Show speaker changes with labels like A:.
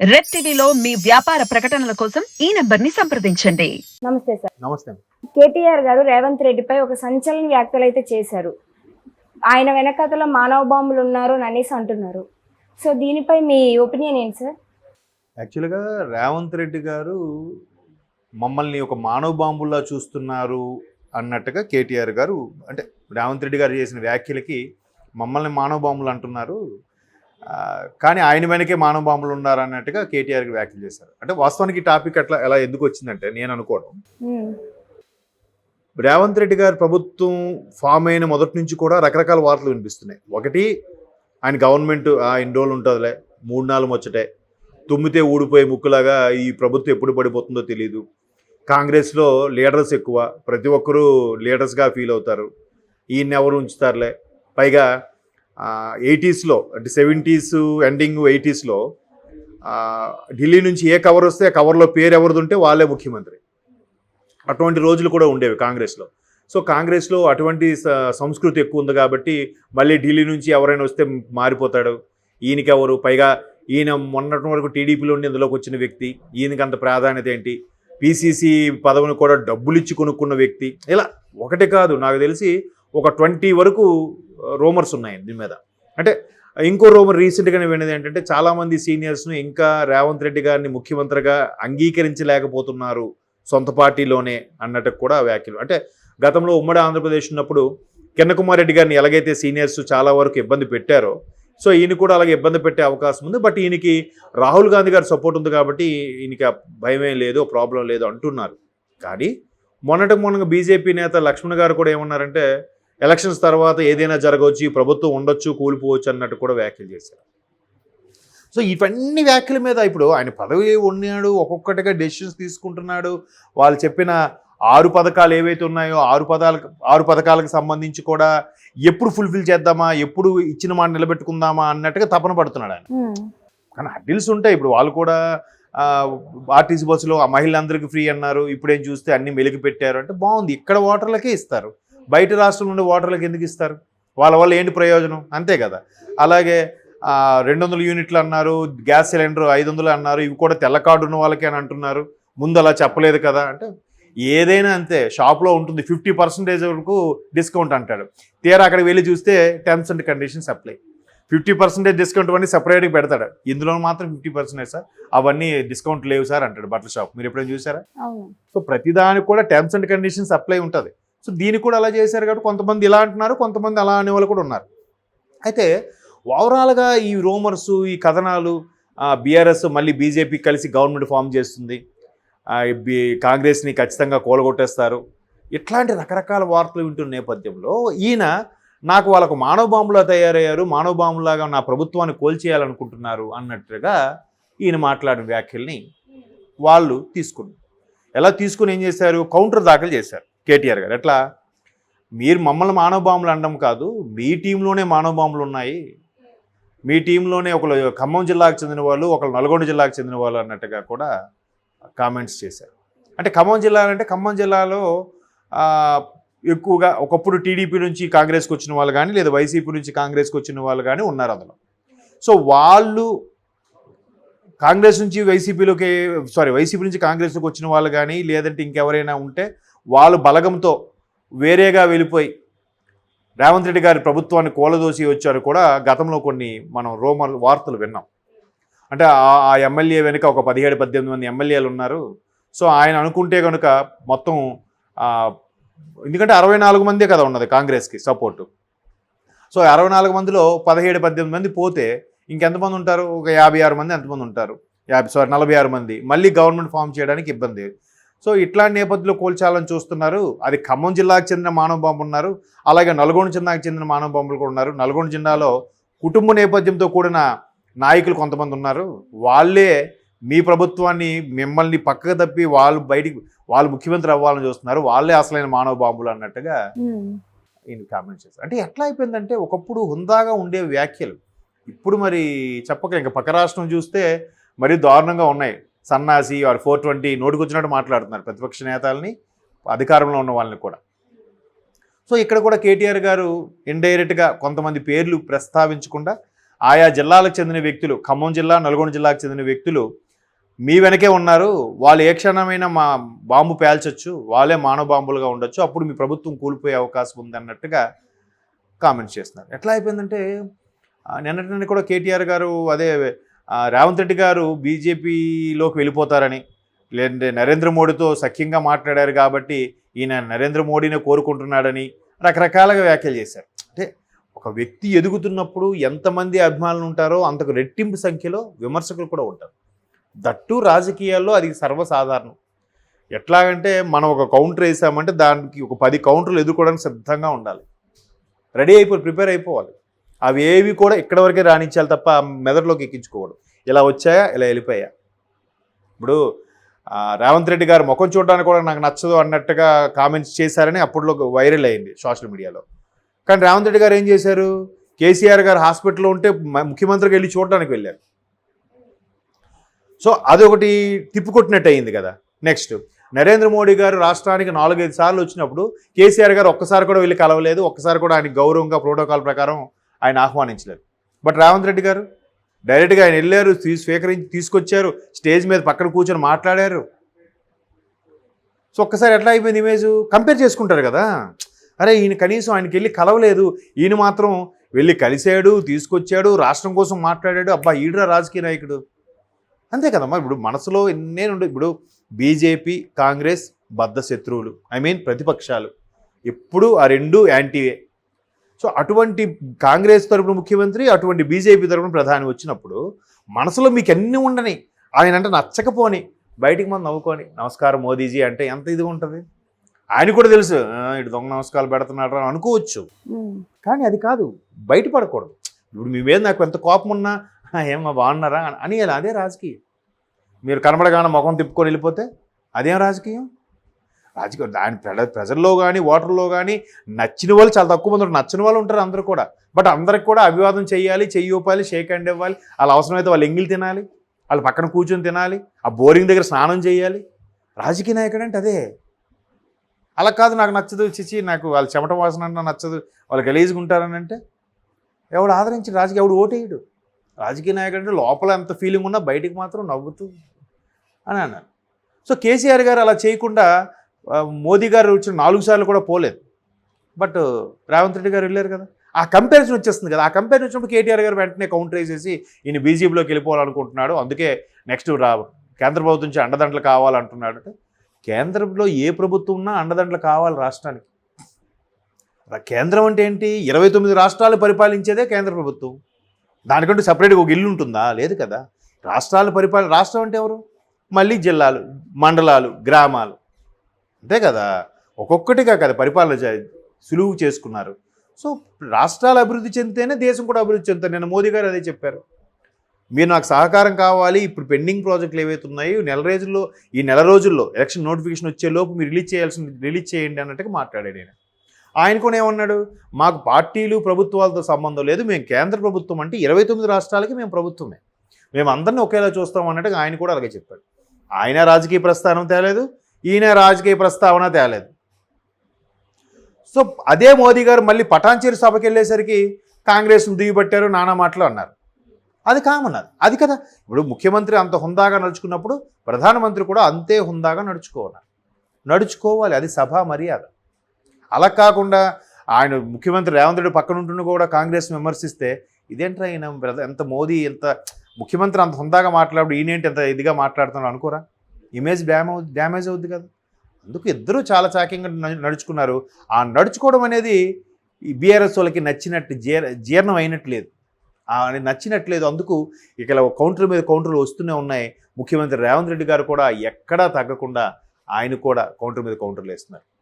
A: Red టీవీలో మీ వ్యాపార ప్రకటనల కోసం ఈ నంబర్ని సంప్రదించండి.
B: నమస్తే సార్.
C: నమస్తే.
B: కేటీఆర్ గారు రేవంత్ రెడ్డిపై ఒక సంచలన వ్యాఖ్యలు అయితే చేశారు. ఆయన వెనకతలో మానవ బాంబులు ఉన్నారు అని అనేసి అంటున్నారు. సో దీనిపై మీ ఒపీనియన్ ఏంటి సార్?
C: యాక్చువల్గా రేవంత్ రెడ్డి గారు మమ్మల్ని ఒక మానవ బాంబుల్లా చూస్తున్నారు అన్నట్టుగా కేటీఆర్ గారు అంటే రేవంత్ రెడ్డి గారు చేసిన వ్యాఖ్యలకి మమ్మల్ని మానవ బాంబులు అంటున్నారు. కానీ ఆయన వెనకే మానవ బాంబులు ఉన్నారు అన్నట్టుగా కేటీఆర్కి వ్యాఖ్యలు చేశారు. అంటే వాస్తవానికి టాపిక్ అట్లా ఎలా ఎందుకు వచ్చిందంటే నేను అనుకోవడం రేవంత్ రెడ్డి గారి ప్రభుత్వం ఫామ్ అయిన మొదటి నుంచి కూడా రకరకాల వార్తలు వినిపిస్తున్నాయి. ఒకటి ఆయన గవర్నమెంట్ ఆ ఇన్ని రోజులు ఉంటుందిలే? మూడు నాలుగు వచ్చటే తుమ్మితే ఊడిపోయే ముక్కులాగా ఈ ప్రభుత్వం ఎప్పుడు పడిపోతుందో తెలియదు కాంగ్రెస్లో లీడర్స్ ఎక్కువ. ప్రతి ఒక్కరూ లీడర్స్గా ఫీల్ అవుతారు. ఈయన్ని ఎవరు ఉంచుతారులే? పైగా ఎయిటీస్లో అంటే సెవెంటీస్ ఎండింగ్ ఎయిటీస్లో ఢిల్లీ నుంచి ఏ కవర్ వస్తే ఆ కవర్లో పేరు ఎవరిది ఉంటే వాళ్ళే ముఖ్యమంత్రి. అటువంటి రోజులు కూడా ఉండేవి కాంగ్రెస్లో. సో కాంగ్రెస్లో అటువంటి సంస్కృతి ఎక్కువ ఉంది కాబట్టి మళ్ళీ ఢిల్లీ నుంచి ఎవరైనా వస్తే మారిపోతాడు. ఈయనకెవరు? పైగా ఈయన మొన్నటి వరకు టీడీపీలో ఉండి ఇందులోకి వచ్చిన వ్యక్తి. ఈయనకి అంత ప్రాధాన్యత ఏంటి? పీసీసీ పదవిని కూడా డబ్బులు ఇచ్చి కొనుక్కున్న వ్యక్తి. ఇలా ఒకటి కాదు. నాకు తెలిసి ఒక ట్వంటీ వరకు రోమర్స్ ఉన్నాయి దీని మీద. అంటే ఇంకో రోమర్ రీసెంట్గానే విన్నది ఏంటంటే చాలామంది సీనియర్స్ను ఇంకా రేవంత్ రెడ్డి గారిని ముఖ్యమంత్రిగా అంగీకరించలేకపోతున్నారు సొంత పార్టీలోనే అన్నట్టు కూడా వ్యాఖ్యలు. అంటే గతంలో ఉమ్మడి ఆంధ్రప్రదేశ్ ఉన్నప్పుడు కిన్నకుమార్ రెడ్డి గారిని ఎలాగైతే సీనియర్స్ చాలా వరకు ఇబ్బంది పెట్టారో సో ఈయన కూడా అలాగే ఇబ్బంది పెట్టే అవకాశం ఉంది. బట్ ఈయనకి రాహుల్ గాంధీ గారి సపోర్ట్ ఉంది కాబట్టి ఈయనకి ఆ భయమే లేదు ప్రాబ్లం లేదు అంటున్నారు. కానీ మొన్నటికి మొన్న బీజేపీ నేత లక్ష్మణ్ గారు కూడా ఏమన్నారంటే ఎలక్షన్స్ తర్వాత ఏదైనా జరగవచ్చు ఈ ప్రభుత్వం ఉండొచ్చు కూలిపోవచ్చు అన్నట్టు కూడా వ్యాఖ్యలు చేశారు. సో ఇవన్నీ వ్యాఖ్యల మీద ఇప్పుడు ఆయన పదవి ఉన్నాడు ఒక్కొక్కటిగా డెసిషన్స్ తీసుకుంటున్నాడు. వాళ్ళు చెప్పిన ఆరు పథకాలు ఏవైతే ఉన్నాయో ఆరు పదాలకు ఆరు పథకాలకు సంబంధించి కూడా ఎప్పుడు ఫుల్ఫిల్ చేద్దామా ఎప్పుడు ఇచ్చిన మాట నిలబెట్టుకుందామా అన్నట్టుగా తపన పడుతున్నాడు ఆయన.
B: ఉమ్,
C: కానీ హడ్డిల్స్ ఉంటాయి. ఇప్పుడు వాళ్ళు కూడా ఆర్టీసీ బస్సులో ఆ మహిళలందరికీ ఫ్రీ అన్నారు. ఇప్పుడేం చూస్తే అన్ని మెలిగి పెట్టారు అంటే బాగుంది. ఇక్కడ ఓటర్లకే ఇస్తారు. బయట రాష్ట్రం నుండి ఓటర్లకు ఎందుకు ఇస్తారు? వాళ్ళ వల్ల ఏంటి ప్రయోజనం? అంతే కదా. అలాగే రెండు వందల యూనిట్లు అన్నారు గ్యాస్ సిలిండర్ ఐదు వందలు అన్నారు ఇవి కూడా తెల్ల కార్డు ఉన్న వాళ్ళకే అని అంటున్నారు. ముందు అలా చెప్పలేదు కదా. అంటే ఏదైనా అంతే షాప్లో ఉంటుంది ఫిఫ్టీ పర్సెంటేజ్ వరకు డిస్కౌంట్ అంటాడు. తీరా అక్కడికి వెళ్ళి చూస్తే terms and conditions apply fifty percentage discount అన్నీ సపరేట్గా పెడతాడు. ఇందులో మాత్రం ఫిఫ్టీ పర్సెంటేజ్ సార్ అవన్నీ డిస్కౌంట్ లేవు సార్ అంటాడు బట్టల షాప్ మీరు ఎప్పుడైనా చూసారా? సో ప్రతిదానికి కూడా టర్మ్స్ అండ్ కండిషన్స్ అప్లై ఉంటుంది. సో దీనికి కూడా అలా చేశారు కాబట్టి కొంతమంది ఇలా అంటున్నారు కొంతమంది అలా అనే వాళ్ళు కూడా ఉన్నారు. అయితే ఓవరాల్గా ఈ రూమర్స్ ఈ కథనాలు బీఆర్ఎస్ మళ్ళీ బీజేపీ కలిసి గవర్నమెంట్ ఫామ్ చేస్తుంది. కాంగ్రెస్ని ఖచ్చితంగా కూలగొట్టేస్తారు. ఇట్లాంటి రకరకాల వార్తలు వింటున్న నేపథ్యంలో ఈయన నాకు వాళ్ళకు మానవ బాంబులా తయారయ్యారు మానవ బాంబులాగా నా ప్రభుత్వాన్ని కోల్చేయాలనుకుంటున్నారు అన్నట్టుగా ఈయన మాట్లాడిన వ్యాఖ్యల్ని వాళ్ళు తీసుకున్నారు. ఎలా తీసుకుని ఏం చేశారు? కౌంటర్ దాఖలు చేశారు. కేటీఆర్ గారు. ఎట్లా? మీరు మమ్మల్ని మానవ బాంబులు అనడం కాదు మీ టీంలోనే మానవ బాంబులు ఉన్నాయి. మీ టీంలోనే ఒకరు ఖమ్మం జిల్లాకు చెందిన వాళ్ళు ఒకరు నల్గొండ జిల్లాకు చెందిన వాళ్ళు అన్నట్టుగా కూడా కామెంట్స్ చేశారు. అంటే ఖమ్మం జిల్లా అంటే ఖమ్మం జిల్లాలో ఎక్కువగా ఒకప్పుడు టీడీపీ నుంచి కాంగ్రెస్కి వచ్చిన వాళ్ళు కానీ లేదా వైసీపీ నుంచి కాంగ్రెస్కి వచ్చిన వాళ్ళు కానీ ఉన్నారు అందులో. సో వాళ్ళు కాంగ్రెస్ నుంచి వైసీపీలోకి సారీ వైసీపీ నుంచి కాంగ్రెస్లోకి వచ్చిన వాళ్ళు కానీ లేదంటే ఇంకెవరైనా ఉంటే వాళ్ళు బలగంతో వేరేగా వెళ్ళిపోయి రేవంత్ రెడ్డి గారి ప్రభుత్వాన్ని కూలదోసి వచ్చారు కూడా గతంలో కొన్ని మనం రోమర్ వార్తలు విన్నాం. అంటే ఆ- ఎమ్మెల్యే వెనుక ఒక పదిహేడు పద్దెనిమిది మంది ఎమ్మెల్యేలు ఉన్నారు. సో ఆయన అనుకుంటే కనుక మొత్తం ఎందుకంటే అరవై నాలుగు మందే కదా ఉన్నది కాంగ్రెస్కి సపోర్టు. సో అరవై నాలుగు మందిలో పదిహేడు పద్దెనిమిది మంది పోతే ఇంకెంతమంది ఉంటారు? ఒక యాభై ఆరు మంది ఎంతమంది ఉంటారు? యాభై సారీ నలభై ఆరు మంది. మళ్ళీ గవర్నమెంట్ ఫామ్ చేయడానికి ఇబ్బంది. సో ఇట్లాంటి నేపథ్యంలో కోల్చాలని చూస్తున్నారు. అది ఖమ్మం జిల్లాకు చెందిన మానవ బాంబు ఉన్నారు. అలాగే నల్గొండ జిల్లాకు చెందిన మానవ బాంబులు కూడా ఉన్నారు. నల్గొండ జిల్లాలో కుటుంబ నేపథ్యంతో కూడిన నాయకులు కొంతమంది ఉన్నారు. వాళ్ళే మీ ప్రభుత్వాన్ని మిమ్మల్ని పక్కకు తప్పి వాళ్ళు బయటికి వాళ్ళు ముఖ్యమంత్రి అవ్వాలని చూస్తున్నారు. వాళ్ళే అసలైన మానవ బాంబులు అన్నట్టుగా ఈయన కామెంట్ చేశారు. అంటే ఎట్లా అయిపోయిందంటే ఒకప్పుడు హుందాగా ఉండే వ్యాఖ్యలు. ఇప్పుడు మరి చెప్పక ఇంకా పక్క రాష్ట్రం చూస్తే మరీ దారుణంగా ఉన్నాయి. సన్నాసి వాడు ఫోర్ ట్వంటీ నోటికొచ్చినట్టు మాట్లాడుతున్నారు ప్రతిపక్ష నేతల్ని అధికారంలో ఉన్న వాళ్ళని కూడా. సో ఇక్కడ కూడా కేటీఆర్ గారు ఇండైరెక్ట్గా కొంతమంది పేర్లు ప్రస్తావించకుండా ఆయా జిల్లాలకు చెందిన వ్యక్తులు ఖమ్మం జిల్లా నల్గొండ జిల్లాకు చెందిన వ్యక్తులు మీ వెనకే ఉన్నారు వాళ్ళు ఏ క్షణమైనా మా బాంబు పేల్చొచ్చు వాళ్ళే మానవ బాంబులుగా ఉండొచ్చు అప్పుడు మీ ప్రభుత్వం కూలిపోయే అవకాశం ఉంది అన్నట్టుగా కామెంట్స్ చేస్తున్నారు. ఎట్లా అయిపోయిందంటే నిన్నటి నుండి కూడా కేటీఆర్ గారు అదే రేవంత్ రెడ్డి గారు బీజేపీలోకి వెళ్ళిపోతారని లేదంటే నరేంద్ర మోడీతో సఖ్యంగా మాట్లాడారు కాబట్టి ఈయన నరేంద్ర మోడీనే కోరుకుంటున్నాడని రకరకాలుగా వ్యాఖ్యలు చేశారు. అంటే ఒక వ్యక్తి ఎదుగుతున్నప్పుడు ఎంతమంది అభిమానులు ఉంటారో అంతకు రెట్టింపు సంఖ్యలో విమర్శకులు కూడా ఉంటారు. దట్టు రాజకీయాల్లో అది సర్వసాధారణం. ఎట్లాగంటే మనం ఒక కౌంటర్ వేసామంటే దానికి ఒక పది కౌంటర్లు ఎదుర్కోవడానికి సిద్ధంగా ఉండాలి. రెడీ అయిపోయి ప్రిపేర్ అయిపోవాలి. అవి ఏవి కూడా ఇక్కడ వరకే రాణించాలి తప్ప మెదడులోకి ఎక్కించుకోవడం ఇలా వచ్చాయా ఇలా వెళ్ళిపోయా ఇప్పుడు రేవంత్ రెడ్డి గారు ముఖం చూడడానికి కూడా నాకు నచ్చదు అన్నట్టుగా కామెంట్స్ చేశారని అప్పట్లో వైరల్ అయింది సోషల్ మీడియాలో. కానీ రేవంత్ రెడ్డి గారు ఏం చేశారు? కేసీఆర్ గారు హాస్పిటల్లో ఉంటే ముఖ్యమంత్రికి వెళ్ళి చూడడానికి వెళ్ళారు. సో అదొకటి తిప్పికొట్టినట్టు అయింది కదా. నెక్స్ట్ నరేంద్ర మోడీ గారు రాష్ట్రానికి నాలుగైదు సార్లు వచ్చినప్పుడు కేసీఆర్ గారు ఒక్కసారి కూడా వెళ్ళి కలవలేదు ఒక్కసారి కూడా ఆయన గౌరవంగా ప్రోటోకాల్ ప్రకారం ఆయన ఆహ్వానించలేదు. బట్ రేవంత్ రెడ్డి గారు డైరెక్ట్గా ఆయన వెళ్ళారు తీ స్వీకరించి తీసుకొచ్చారు స్టేజ్ మీద పక్కన కూర్చొని మాట్లాడారు. సో ఒక్కసారి ఎట్లా అయిపోయింది ఇమేజ్? కంపేర్ చేసుకుంటారు కదా. అరే ఈయన కనీసం ఆయనకి వెళ్ళి కలవలేదు. ఈయన మాత్రం వెళ్ళి కలిశాడు తీసుకొచ్చాడు రాష్ట్రం కోసం మాట్లాడాడు. అబ్బా ఈడ్రా రాజకీయ నాయకుడు. అంతే కదమ్మా. ఇప్పుడు మనసులో ఎన్నేను ఇప్పుడు బీజేపీ కాంగ్రెస్ బద్ధ శత్రువులు ఐ మీన్ ప్రతిపక్షాలు. ఎప్పుడు ఆ రెండు యాంటీవే సో అటువంటి కాంగ్రెస్ తరపున ముఖ్యమంత్రి అటువంటి బీజేపీ తరపున ప్రధాని వచ్చినప్పుడు మనసులో మీకు అన్నీ ఉండని ఆయన అంటే నచ్చకపోని బయటికి మనం నవ్వుకొని నమస్కారం మోదీజీ అంటే ఎంత ఇది ఉంటుంది? ఆయన కూడా తెలుసు "ఆ, ఇటు దొంగ నమస్కారాలు పెడుతున్నాడు అని అనుకోవచ్చు. కానీ అది కాదు బయటపడకూడదు. ఇప్పుడు మీ మీద నాకు ఎంత కోపం ఉన్నా "ఆ, ఏమ్మా బాగున్నారా అని అదే రాజకీయం. మీరు కనబడగానే ముఖం తిప్పుకొని వెళ్ళిపోతే అదేం రాజకీయం? రాజకీయ దాని ప్రజల్లో కానీ ఓటర్లో కానీ నచ్చిన వాళ్ళు చాలా తక్కువ మంది ఉంటారు. నచ్చిన వాళ్ళు ఉంటారు అందరూ కూడా. బట్ అందరికి కూడా అభివాదం చేయాలి చెయ్యి ఊపాలి షేక్ హ్యాండ్ ఇవ్వాలి. వాళ్ళ అవసరమైతే వాళ్ళు ఎంగిల్ తినాలి వాళ్ళు పక్కన కూర్చొని తినాలి ఆ బోరింగ్ దగ్గర స్నానం చేయాలి. రాజకీయ నాయకుడు అంటే అదే. అలా కాదు నాకు నచ్చదు చిచి నాకు వాళ్ళు చెమట వాసన అంటే నచ్చదు వాళ్ళు గలీజ్గా ఉంటారని అంటే ఎవడు ఆదరించి రాజకీయ ఎవడు ఓటేయడు. రాజకీయ నాయకుడు అంటే లోపల ఎంత ఫీలింగ్ ఉన్నా బయటికి మాత్రం నవ్వుతూ అని అన్నాను సో కేసీఆర్ గారు అలా చేయకుండా మోదీ గారు వచ్చిన నాలుగు సార్లు కూడా పోలేదు. బట్ రేవంత్ రెడ్డి గారు వెళ్ళారు కదా. ఆ కంపారిజన్ వచ్చేస్తుంది కదా. ఆ కంపారిజన్ వచ్చినప్పుడు కేటీఆర్ గారు వెంటనే కౌంటర్ వేసేసి ఈయన బీజేపీలోకి వెళ్ళిపోవాలనుకుంటున్నాడు. అందుకే నెక్స్ట్ రా కేంద్ర ప్రభుత్వం నుంచి అండదండలు కావాలంటున్నాడు అంటే కేంద్రంలో ఏ ప్రభుత్వం ఉన్నా అండదండలు కావాలి రాష్ట్రానికి. కేంద్రం అంటే ఏంటి? ఇరవై తొమ్మిది రాష్ట్రాలు పరిపాలించేదే కేంద్ర ప్రభుత్వం. దానికంటూ సపరేట్గా ఒక ఇల్లు ఉంటుందా? లేదు కదా. రాష్ట్రాలు పరిపాలన రాష్ట్రం అంటే ఎవరు? మళ్ళీ జిల్లాలు మండలాలు గ్రామాలు. అంతే కదా? ఒక్కొక్కటిగా కదా పరిపాలన సులువు చేసుకున్నారు. సో రాష్ట్రాలు అభివృద్ధి చెందితేనే దేశం కూడా అభివృద్ధి చెందుతారు నేను మోదీ గారు అదే చెప్పారు. మీరు నాకు సహకారం కావాలి ఇప్పుడు పెండింగ్ ప్రాజెక్టులు ఏవైతే ఉన్నాయో నెల రోజుల్లో ఈ నెల రోజుల్లో ఎలక్షన్ నోటిఫికేషన్ వచ్చే లోపు మీరు రిలీజ్ చేయాల్సిన రిలీజ్ చేయండి అన్నట్టుగా మాట్లాడాడు ఆయన ఆయన కూడా ఏమన్నాడు? మాకు పార్టీలు ప్రభుత్వాలతో సంబంధం లేదు. మేము కేంద్ర ప్రభుత్వం అంటే ఇరవై తొమ్మిది రాష్ట్రాలకి మేము ప్రభుత్వమే. మేము అందరినీ ఒకేలా చూస్తాం అన్నట్టుగా ఆయన కూడా అలాగే చెప్పాడు. ఆయన రాజకీయ ప్రస్థానం తేలేదు. ఈయన రాజకీయ ప్రస్తావన తేలేదు. సో అదే మోదీ గారు మళ్ళీ పటాన్చేరు సభకి వెళ్ళేసరికి కాంగ్రెస్ను దిగిపెట్టారు నానా మాటలు అన్నారు. అది కామన్ అది. అది కదా. ఇప్పుడు ముఖ్యమంత్రి అంత హుందాగా నడుచుకున్నప్పుడు ప్రధానమంత్రి కూడా అంతే హుందాగా నడుచుకోవాలి. నడుచుకోవాలి. అది సభా మర్యాద. అలా కాకుండా ఆయన ముఖ్యమంత్రి రేవంత్ రెడ్డి పక్కన ఉంటున్న కూడా కాంగ్రెస్ విమర్శిస్తే ఇదేంట్రా ఈయన ఎంత మోదీ ఎంత ముఖ్యమంత్రి అంత హుందాగా మాట్లాడు ఈయనేంటి ఎంత ఇదిగా మాట్లాడుతున్నాడు అనుకోరా? ఇమేజ్ డ్యామ్ అవు డ్యామేజ్ అవుద్ది కదా. అందుకు ఇద్దరూ చాలా చాక్యంగా నడుచుకున్నారు. ఆ నడుచుకోవడం అనేది ఈ బీఆర్ఎస్ వాళ్ళకి నచ్చినట్టు జీర్ జీర్ణం అయినట్లేదు. నచ్చినట్లేదు. అందుకు ఇక కౌంటర్ మీద కౌంటర్లు వస్తూనే ఉన్నాయి. ముఖ్యమంత్రి రేవంత్ రెడ్డి గారు కూడా ఎక్కడా తగ్గకుండా ఆయన కూడా కౌంటర్ మీద కౌంటర్లు వేస్తున్నారు.